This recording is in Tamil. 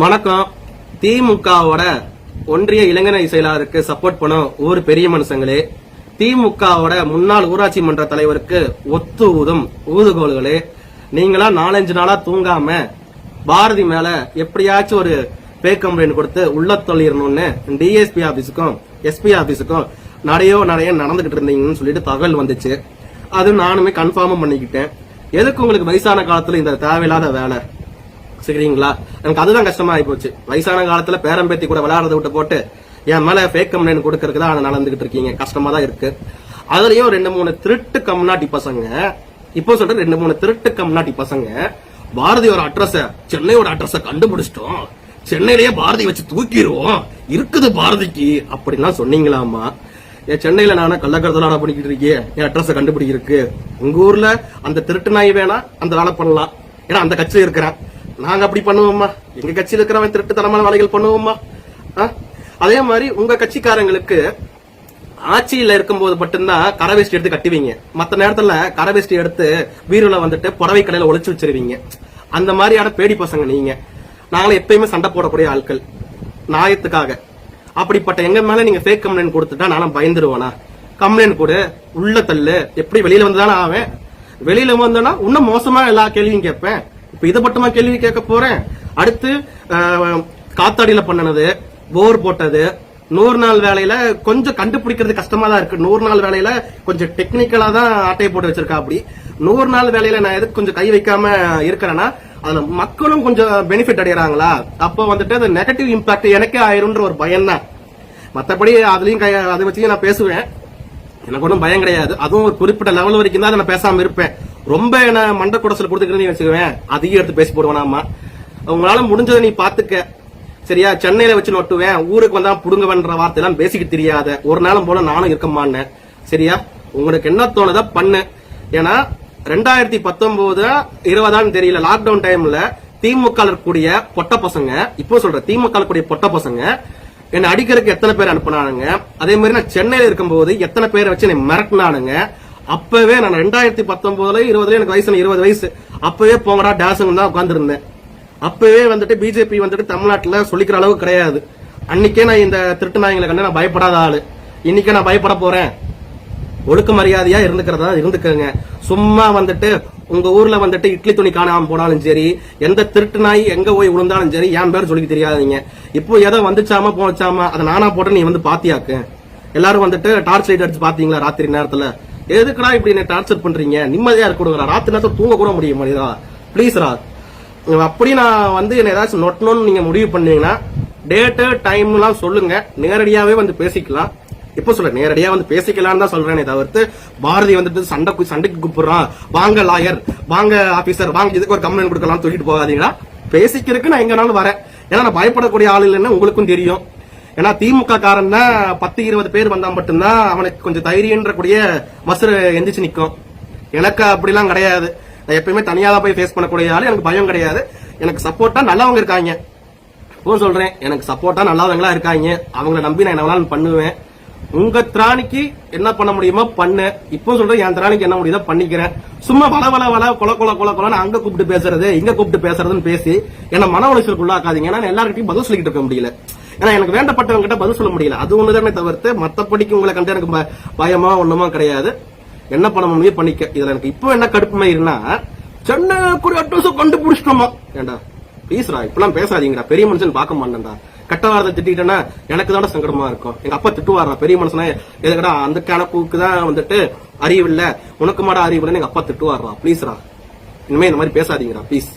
வணக்கம். திமுகவோட ஒன்றிய இளைஞரணி செயலாளருக்கு சப்போர்ட் பண்ண ஒரு பெரிய மனுஷங்களே திமுகவோட முன்னாள் ஊராட்சி மன்ற தலைவருக்கு ஒத்து ஊதும் ஊதுகோல்களே. நீங்களா நாலஞ்சு நாளா தூங்காம பாரதி மேல எப்படியாச்சும் ஒரு பேக் கம்ப்ளைண்ட் கொடுத்து உள்ள தள்ளிடணும்னு டிஎஸ்பி ஆபீஸுக்கும் எஸ்பி ஆபீஸுக்கும் நிறைய நிறைய நடந்துகிட்டு இருந்தீங்கன்னு சொல்லிட்டு தகவல் வந்துச்சு. அது நானுமே கன்ஃபார்மும் பண்ணிக்கிட்டேன். எதுக்கு உங்களுக்கு வயசான காலத்துல இந்த தேவையில்லாத வேலை? சரிங்களா எனக்கு அதுதான் கஷ்டமா ஆகி போச்சு. வயசான காலத்துல பேரம்பேத்தி கூட விளையாடுறத விட்டு போட்டு என் மேல ஃபேக் கம்ப்ளைண்ட் கொடுக்கறதுக்கு தான் நடந்துகிட்டு இருக்கீங்க. கஷ்டமா தான் இருக்கு. அதுலயும் ரெண்டு மூணு திருட்டு கம்நாட்டி பசங்க இப்போ சொல்ற ரெண்டு மூணு திருட்டு கம்நாட்டி பசங்க பாரதியோட அட்ரஸ சென்னையோட அட்ரஸ கண்டுபிடிச்சிட்டோம். சென்னையிலேயே பாரதி வச்சு தூக்கிடுவோம். இருக்குது பாரதிக்கு அப்படின்லாம் சொன்னீங்களாமா என் சென்னையில நானே கள்ளக்கடத்தலாட பண்ணிக்கிட்டு இருக்கேன் என் அட்ரஸ கண்டுபிடிக்கிறதுக்கு. உங்க ஊர்ல அந்த திருட்டு நாய் வேணா அந்த வேலை பண்ணலாம். ஏன்னா அந்த கட்சியில இருக்கிறேன். நாங்க அப்படி பண்ணுவோமா எங்க கட்சியில் இருக்கிறவன் திருட்டுத்தனமான வேலைகள் பண்ணுவோமா அதே மாதிரி உங்க கட்சிக்காரங்களுக்கு ஆட்சியில இருக்கும்போது மட்டும்தான் கரவேஷ்டி எடுத்து கட்டுவீங்க. மத்த நேரத்துல கரவேஷ்டி எடுத்து வீரில் வந்துட்டு புடவை கடையில ஒழிச்சு வச்சிருவீங்க. அந்த மாதிரியான பேடி பசங்க நீங்க. நாங்களும் எப்பயுமே சண்டை போடக்கூடிய ஆட்கள். நாயத்துக்காக. அப்படிப்பட்ட எங்க மேல நீங்க ஃபேக் கம்ப்ளைண்ட் கொடுத்துட்டா நானும் பயந்துருவேனா? கம்ப்ளைண்ட் கூட. உள்ள தள்ளு. எப்படி வெளியில வந்துதானே ஆவேன்? வெளியில வந்தோன்னா இன்னும் மோசமா எல்லா கேள்வியும் கேட்பேன். இப்ப இதை மட்டுமா கேள்வி கேட்க போறேன்? அடுத்து காத்தாடியில பண்ணனது போர் போட்டது நூறு நாள் வேலையில கொஞ்சம் கண்டுபிடிக்கிறது கஷ்டமா தான் இருக்கு. நூறு நாள் வேலையில கொஞ்சம் டெக்னிக்கலா தான் ஆட்டையை போட்டு வச்சிருக்கா அப்படி. நூறு நாள் வேலையில நான் எதுக்கு கொஞ்சம் கை வைக்காம இருக்கிறேன்னா அதுல மக்களும் கொஞ்சம் பெனிஃபிட் அடையறாங்களா? அப்போ வந்துட்டு அது நெகட்டிவ் இம்பாக்ட் எனக்கே ஆயிரும்ன்ற ஒரு பயம் தான் மத்தபடி அதுலயும் கை- அதை வச்சு நான் பேசுவேன். எனக்கு ஒன்றும் பயம் கிடையாது. அதுவும் ஒரு குறிப்பிட்ட லெவல் வரைக்கும் தான் நான் பேசாம இருப்பேன். ரொம்ப என்ன மண்ட குடசல் கொடுத்துக்கிறேன்னு வச்சுக்குவேன் அதையும் எடுத்து பேசி போடுவானாமா உங்களால முடிஞ்சதை நீ பாத்துக்க. சரியா? சென்னையில வச்சு நொட்டுவேன். ஊருக்கு வந்தா புடுங்குவன்ற வார்த்தையெல்லாம் பேசிக்க தெரியாத. ஒரு நாளும் போல நானும் இருக்கமான்னு. சரியா? உங்களுக்கு என்ன தோணுதோ பண்ணு. ஏன்னா ரெண்டாயிரத்தி பத்தொன்பது இருபதான்னு தெரியல லாக்டவுன் டைம்ல திமுக கூடிய இருக்கக்கூடிய பொட்ட பசங்க இப்போ சொல்ற திமுக கூடிய இருக்கக்கூடிய பொட்ட பசங்க என்ன அடிக்கிறதுக்கு எத்தனை பேர் அனுப்புனானுங்க? அதே மாதிரி நான் சென்னையில இருக்கும்போது எத்தனை பேரை வச்சு என்னை மிரட்டினானுங்க? அப்பவே நான் ரெண்டாயிரத்தி பத்தொன்பதுல இருபதுல எனக்கு வயசு இருபது வயசு. அப்பவே போங்கடா டேஷன் தான் உட்காந்துருந்தேன் அப்பவே வந்துட்டு பிஜேபி வந்துட்டு தமிழ்நாட்டுல சொல்லிக்கிற அளவு கிடையாது. அன்னைக்கே நான் இந்த திருட்டு நாயங்களை கண்டு நான் பயப்படாத ஆளு. இன்னைக்கே நான் பயப்பட போறேன். ஒழுக்க மரியாதையா இருந்துக்கிறதா இருந்துக்கங்க. சும்மா வந்துட்டு உங்க ஊர்ல வந்துட்டு இட்லி துணி காணாம போனாலும் சரி எந்த திருட்டு நாய் எங்க போய் விழுந்தாலும் சரி என் பேர் சொல்லி தெரியாதீங்க. இப்போ எதை வந்துச்சாமா போச்சாமா அதை நானா போட்டு நீ வந்து பாத்தியாக்கு. எல்லாரும் வந்துட்டு டார்ச் லைட் அடிச்சு பாத்தீங்களா ராத்திரி நேரத்துல? எதுக்குடா இப்படி என்ன டார்ச்சர் பண்றீங்க? நிம்மதியா இருக்க கொடுங்க ராத்திரி தூங்க கூட முடிய மாட்டேதா ப்ளீஸ் ரா. அப்படி நான் வந்து என்ன ஏதாச்சும் நொட்டணும்னு நீங்க முடிவு பண்ணீங்கன்னா டேட்டு டைம்லாம் சொல்லுங்க. நேரடியாவே வந்து பேசிக்கலாம். இப்ப சொல்ல நேரடியா வந்து பேசிக்கலாம்னு தான் சொல்றேனே தவிர்த்து பாரதி வந்துட்டு சண்டை சண்டைக்கு கூப்பிடுறான். வாங்க லாயர் வாங்க ஆபீசர் வாங்க இதுக்கு ஒரு கம்ப்ளைண்ட் கொடுக்கலாம் சொல்லிட்டு போகாதீங்களா பேசிக்கிறதுக்கு நான் எங்கனாலும் வரேன். ஏன்னா நான் பயப்படக்கூடிய ஆள் இல்லைன்னு உங்களுக்கும் தெரியும். ஏன்னா திமுக காரன் தான் பத்து இருபது பேர் வந்தா மட்டும்தான் அவனுக்கு கொஞ்சம் தைரியன்ற கூடிய மசுறு எந்திரிச்சு நிற்கும் எனக்கு அப்படிலாம் கிடையாது. நான் எப்பயுமே தனியாக தான் போய் ஃபேஸ் பண்ணக்கூடிய ஆள் எனக்கு பயம் கிடையாது. எனக்கு சப்போர்ட்டா நல்லவங்க இருக்காங்க. இப்போ சொல்றேன் எனக்கு சப்போர்ட்டா நல்லவங்களா இருக்காங்க. அவங்கள நம்பி நான் என்ன வேணாலும் பண்ணுவேன். உங்க திராணிக்கு என்ன பண்ண முடியுமோ பண்ணு. இப்போ சொல்றேன் என் திராணிக்கு என்ன முடியுதோ பண்ணிக்கிறேன். சும்மா வள வள வள கொல கொல கொல கொலன்னு அங்க கூப்பிட்டு பேசுறது இங்க கூப்பிட்டு பேசுறதுன்னு பேசி என்ன மன உளைச்சலுக்குள்ளாக்காதீங்க. ஏன்னா எல்லாருக்கிட்டையும் பதில் சொல்லிக்கிட்டு இருக்க முடியல. ஏன்னா எனக்கு வேண்டப்பட்டவங்க கிட்ட பதில் சொல்ல முடியல. அது ஒண்ணுதானே தவிர்த்து மத்தபடிக்கு உங்களை கண்டு எனக்கு பயமா ஒண்ணுமா கிடையாது. என்ன பண்ண முடியும் பண்ணிக்க. இதுல எனக்கு இப்போ என்ன கடுப்புமே இருந்தா சென்னை குறி அட்ரஸ் கண்டுபிடிச்சிட்டோமா? ஏண்டா ப்ளீஸ்ரா இப்பெல்லாம் பேசாதீங்கடா. பெரிய மனுஷன் பார்க்க மாட்டேன்டா. கட்ட வாரத்தை திட்டிட்டேன்னா எனக்கு தான சங்கடமா இருக்கும். எங்க அப்பா திட்டுவாரா பெரிய மனுஷனா எதுக்கடா அந்த கணக்குக்கு தான் வந்துட்டு அறிவு இல்ல உனக்கு மாட அறிவு இல்லைன்னு எங்க அப்பா திட்டுவாரா ப்ளீஸ்ரா இனிமே இந்த மாதிரி பேசாதீங்கடா ப்ளீஸ்